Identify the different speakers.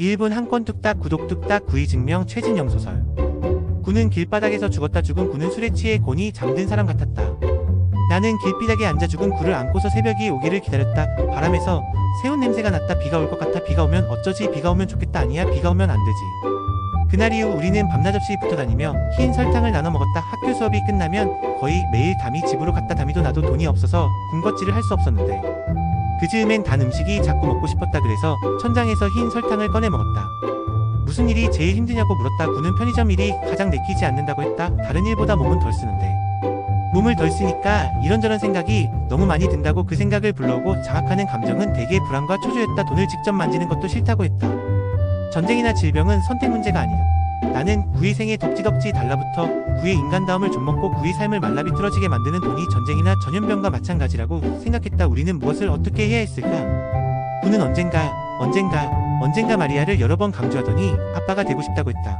Speaker 1: 1분 한건 뚝딱 구독 뚝딱 구이 증명 최진영 소설 구는 길바닥에서 죽었다 죽은 구는 술에 취해 곤히 잠든 사람 같았다. 나는 길바닥에 앉아 죽은 구를 안고서 새벽이 오기를 기다렸다. 바람에서 새운 냄새가 났다. 비가 올 것 같아. 비가 오면 어쩌지? 비가 오면 좋겠다. 아니야. 비가 오면 안 되지. 그날 이후 우리는 밤낮 없이 붙어 다니며 흰 설탕을 나눠 먹었다. 학교 수업이 끝나면 거의 매일 담이 집으로 갔다. 담이도 나도 돈이 없어서 군것질을 할 수 없었는데 그 즈음엔 단 음식이 자꾸 먹고 싶었다. 그래서 천장에서 흰 설탕을 꺼내 먹었다. 무슨 일이 제일 힘드냐고 물었다. 구는 편의점 일이 가장 내키지 않는다고 했다. 다른 일보다 몸은 덜 쓰는데. 몸을 덜 쓰니까 이런저런 생각이 너무 많이 든다고 그 생각을 불러오고 자각하는 감정은 대개 불안과 초조했다. 돈을 직접 만지는 것도 싫다고 했다. 전쟁이나 질병은 선택 문제가 아니다. 나는 구의 생에 덕지덕지 달라붙어 구의 인간다움을 좀 먹고 구의 삶을 말라비틀어지게 만드는 돈이 전쟁이나 전염병과 마찬가지라고 생각했다. 우리는 무엇을 어떻게 해야 했을까? 구는 언젠가, 언젠가, 언젠가 마리아를 여러 번 강조하더니 아빠가 되고 싶다고 했다.